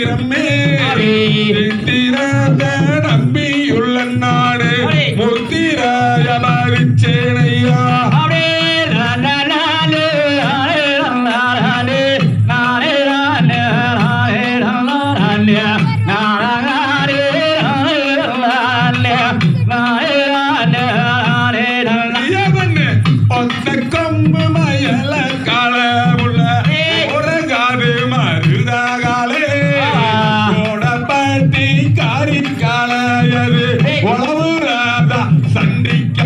Spider-Man.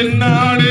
சின்னாடு.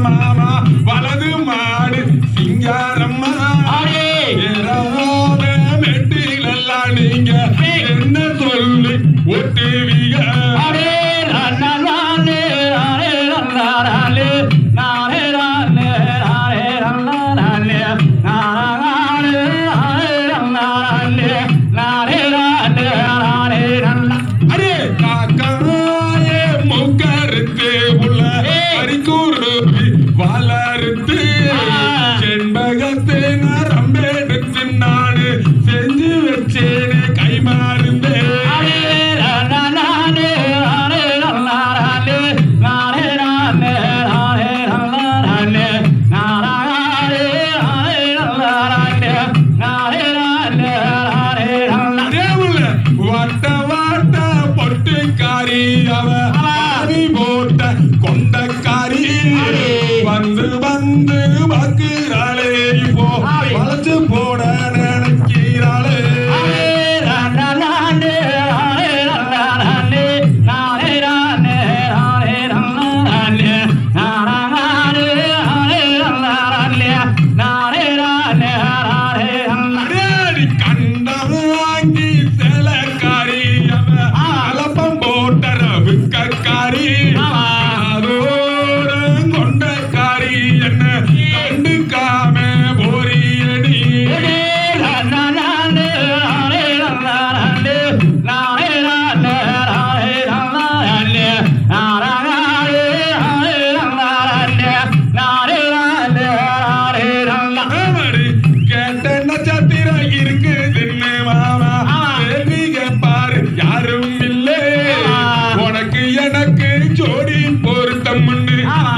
mama. நம்பகத்தே நரம்பேடுத்து நாடு செஞ்சு வச்சேனே கைமாறுந்தே வட்ட வட்ட பொட்டுக்காரி அவர்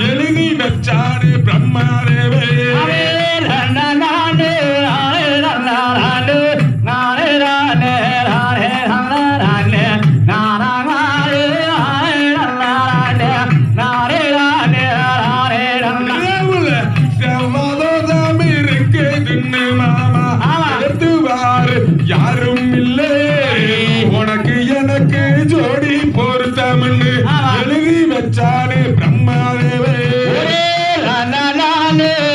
எழுதி வச்சாரு பிரம்மாதேவே யாரும்